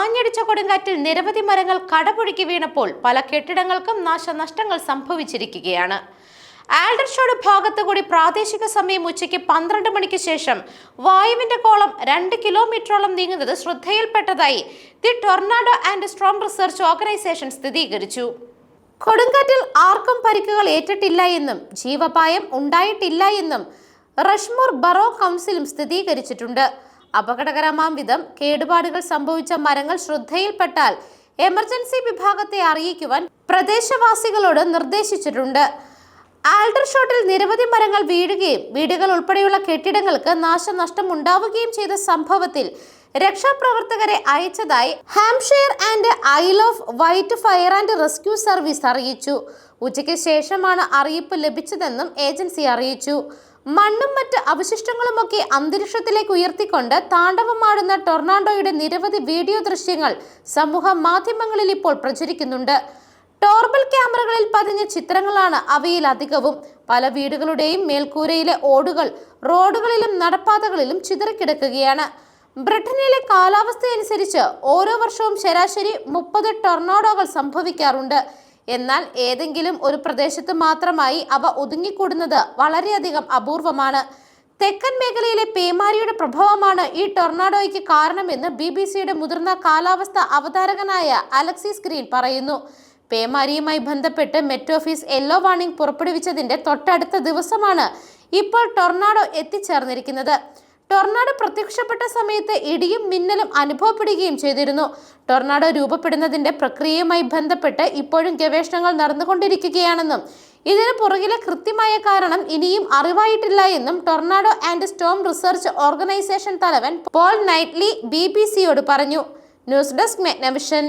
ആഞ്ഞടിച്ച കൊടുങ്കാറ്റിൽ നിരവധി മരങ്ങൾ കടപുഴക്കി വീണപ്പോൾ പല കെട്ടിടങ്ങൾക്കും നാശനഷ്ടങ്ങൾ സംഭവിച്ചിരിക്കുകയാണ്. ആൽഡർഷോഡ് ഭാഗത്തുകൂടി പ്രാദേശിക സമയം ഉച്ചയ്ക്ക് പന്ത്രണ്ട് മണിക്ക് ശേഷം വായുവിന്റെ കോളം രണ്ട് കിലോമീറ്ററോളം നീങ്ങുന്നത് ശ്രദ്ധയിൽപ്പെട്ടതായി the tornado and storm research organisation സ്ഥിരീകരിച്ചു. കൊടുങ്കാറ്റിൽ ആർക്കും പരിക്കുകൾ ഏറ്റിട്ടില്ല എന്നും ജീവപായം ഉണ്ടായിട്ടില്ല എന്നും റഷ്മൂർ ബറോ കൗൺസിലും സ്ഥിരീകരിച്ചിട്ടുണ്ട്. അപകടകരമാം വിധം കേടുപാടുകൾ സംഭവിച്ച മരങ്ങൾ ശ്രദ്ധയിൽപ്പെട്ടാൽ എമർജൻസി വിഭാഗത്തെ അറിയിക്കുവാൻ പ്രദേശവാസികളോട് നിർദ്ദേശിച്ചിട്ടുണ്ട്. ആൽഡർഷോട്ടിൽ നിരവധി മരങ്ങൾ വീഴുകയും വീടുകൾ ഉൾപ്പെടെയുള്ള കെട്ടിടങ്ങൾക്ക് നാശനഷ്ടം ഉണ്ടാവുകയും ചെയ്ത സംഭവത്തിൽ രക്ഷാപ്രവർത്തകരെ അയച്ചതായി Hampshire and Isle of Wight fire and rescue service അറിയിച്ചു. ഉച്ചയ്ക്ക് ശേഷമാണ് അറിയിപ്പ് ലഭിച്ചതെന്നും ഏജൻസി അറിയിച്ചു. മണ്ണും മറ്റ് അവശിഷ്ടങ്ങളുമൊക്കെ അന്തരീക്ഷത്തിലേക്ക് ഉയർത്തിക്കൊണ്ട് താണ്ഡവമാടുന്ന ടൊർണാഡോയുടെ നിരവധി വീഡിയോ ദൃശ്യങ്ങൾ സമൂഹ മാധ്യമങ്ങളിൽ ഇപ്പോൾ പ്രചരിക്കുന്നുണ്ട്. ടോർബൽ ക്യാമറകളിൽ പതിഞ്ഞ ചിത്രങ്ങളാണ് അവയിൽ അധികവും. പല വീടുകളുടെയും മേൽക്കൂരയിലെ ഓടുകൾ റോഡുകളിലും നടപ്പാതകളിലും ചിതറിക്കിടക്കുകയാണ്. ബ്രിട്ടനിലെ കാലാവസ്ഥയനുസരിച്ച് ഓരോ വർഷവും ശരാശരി മുപ്പത് ടൊർണാഡോകൾ സംഭവിക്കാറുണ്ട്. എന്നാൽ ഏതെങ്കിലും ഒരു പ്രദേശത്ത് മാത്രമായി അവ ഒതുങ്ങിക്കൂടുന്നത് വളരെയധികം അപൂർവമാണ്. തെക്കൻ മേഖലയിലെ പേമാരിയുടെ പ്രഭാവമാണ് ഈ ടൊർണാഡോയ്ക്ക് കാരണമെന്ന് ബി ബി സിയുടെ മുതിർന്ന കാലാവസ്ഥ അവതാരകനായ അലക്സിസ് ഗ്രീൻ പറയുന്നു. പേമാരിയുമായി ബന്ധപ്പെട്ട് മെറ്റ് ഓഫീസ് യെല്ലോ വാർണിംഗ് പുറപ്പെടുവിച്ചതിന്റെ തൊട്ടടുത്ത ദിവസമാണ് ഇപ്പോൾ ടൊർണാഡോ എത്തിച്ചേർന്നിരിക്കുന്നത്. ടൊർണാഡോ പ്രത്യക്ഷപ്പെട്ട സമയത്ത് ഇടിയും മിന്നലും അനുഭവപ്പെടുകയും ചെയ്തിരുന്നു. ടൊർണാഡോ രൂപപ്പെടുന്നതിന്റെ പ്രക്രിയയുമായി ബന്ധപ്പെട്ട് ഇപ്പോഴും ഗവേഷണങ്ങൾ നടന്നുകൊണ്ടിരിക്കുകയാണെന്നും ഇതിന് പുറകിലെ കൃത്യമായ കാരണം ഇനിയും അറിവായിട്ടില്ല എന്നും tornado and storm research organisation തലവൻ പോൾ നൈറ്റ്ലി ബി ബി സിയോട് പറഞ്ഞു. News desk മെഗ്നവിഷൻ.